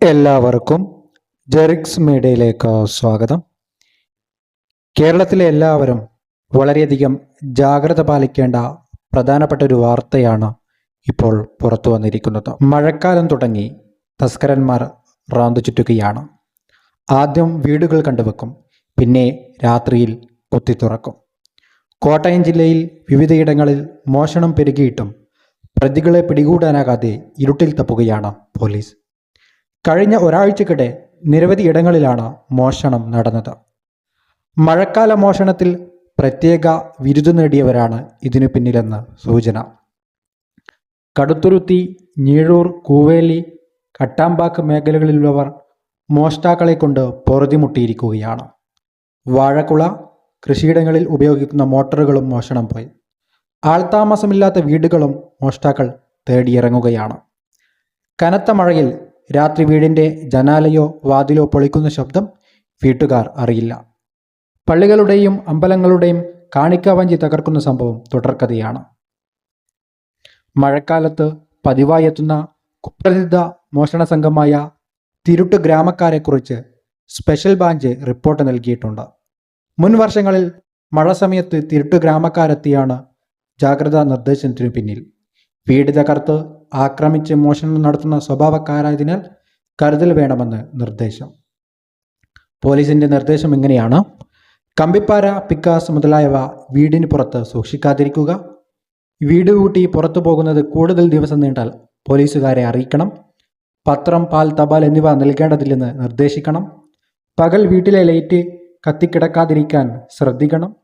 എല്ലാവർക്കും ജെറിക്സ് മീഡിയയിലേക്ക് സ്വാഗതം. കേരളത്തിലെ എല്ലാവരും വളരെയധികം ജാഗ്രത പാലിക്കേണ്ട പ്രധാനപ്പെട്ട ഒരു വാർത്തയാണ് ഇപ്പോൾ പുറത്തു വന്നിരിക്കുന്നത്. മഴക്കാലം തുടങ്ങി തസ്കരന്മാർ റാന്തു ചുറ്റുകയാണ്. ആദ്യം വീടുകൾ കണ്ടുവെക്കും പിന്നെ രാത്രിയിൽ കുത്തിത്തുറക്കും. കോട്ടയം ജില്ലയിൽ വിവിധയിടങ്ങളിൽ മോഷണം പെരുകിയിട്ടും പ്രതികളെ പിടികൂടാനാകാതെ ഇരുട്ടിൽ തപ്പുകയാണ് പോലീസ്. കഴിഞ്ഞ ഒരാഴ്ചക്കിടെ നിരവധി ഇടങ്ങളിലാണ് മോഷണം നടന്നത്. മഴക്കാല മോഷണത്തിൽ പ്രത്യേക വിരുദ് നേടിയവരാണ് ഇതിനു പിന്നിലെന്ന് സൂചന. കടുത്തുരുത്തി ഞീഴൂർ കൂവേലി കട്ടാമ്പാക്ക് മേഖലകളിലുള്ളവർ മോഷ്ടാക്കളെ കൊണ്ട് പൊറുതിമുട്ടിയിരിക്കുകയാണ്. വാഴക്കുള കൃഷിയിടങ്ങളിൽ ഉപയോഗിക്കുന്ന മോട്ടോറുകളും മോഷണം പോയി. ആൾതാമസമില്ലാത്ത വീടുകളും മോഷ്ടാക്കൾ തേടിയിറങ്ങുകയാണ്. കനത്ത മഴയിൽ രാത്രി വീടിന്റെ ജനാലയോ വാതിലോ പൊളിക്കുന്ന ശബ്ദം വീട്ടുകാർ അറിയില്ല. പള്ളികളുടെയും അമ്പലങ്ങളുടെയും കാണിക്കാവഞ്ചി തകർക്കുന്ന സംഭവം തുടർക്കഥയാണ്. മഴക്കാലത്ത് പതിവായി എത്തുന്ന കുപ്രസിദ്ധ മോഷണ സംഘമായ തിരുട്ട് ഗ്രാമക്കാരെക്കുറിച്ച് സ്പെഷ്യൽ ബാഞ്ച് റിപ്പോർട്ട് നൽകിയിട്ടുണ്ട്. മുൻ വർഷങ്ങളിൽ മഴ സമയത്ത് തിരുട്ട് ഗ്രാമക്കാരെത്തിയാണ് ജാഗ്രതാ നിർദ്ദേശത്തിനു പിന്നിൽ. തകർത്ത് ആക്രമിച്ച് മോഷണം നടത്തുന്ന സ്വഭാവക്കാരായതിനാൽ കരുതൽ വേണമെന്ന് നിർദ്ദേശം. പോലീസിന്റെ നിർദ്ദേശം ഇങ്ങനെയാണ്. കമ്പിപ്പാര പിക്കാസ് മുതലായവ വീടിന് പുറത്ത് സൂക്ഷിക്കാതിരിക്കുക. വീട് കൂട്ടി പുറത്തു പോകുന്നത് കൂടുതൽ ദിവസം നീണ്ടാൽ പോലീസുകാരെ അറിയിക്കണം. പത്രം പാൽ തപാൽ എന്നിവ നൽകേണ്ടതില്ലെന്ന് നിർദ്ദേശിക്കണം. പകൽ വീട്ടിലെ ലൈറ്റ് കത്തിക്കിടക്കാതിരിക്കാൻ ശ്രദ്ധിക്കണം.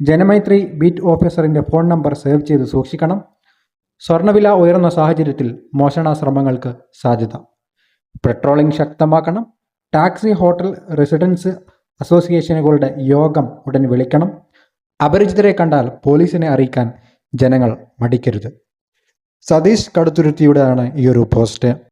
ജനമൈത്രി ബീറ്റ് ഓഫീസറിന്റെ ഫോൺ നമ്പർ സേവ് ചെയ്ത് സൂക്ഷിക്കണം. സ്വർണവില ഉയർന്ന സാഹചര്യത്തിൽ മോഷണ ശ്രമങ്ങൾക്ക് സാധ്യത. പെട്രോളിംഗ് ശക്തമാക്കണം. ടാക്സി ഹോട്ടൽ റെസിഡൻസ് അസോസിയേഷനുകളുടെ യോഗം ഉടൻ വിളിക്കണം. അപരിചിതരെ കണ്ടാൽ പോലീസിനെ അറിയിക്കാൻ ജനങ്ങൾ മടിക്കരുത്. സതീഷ് കടുത്തുരുത്തിയുടെയാണ് ഈ ഒരു പോസ്റ്റ്.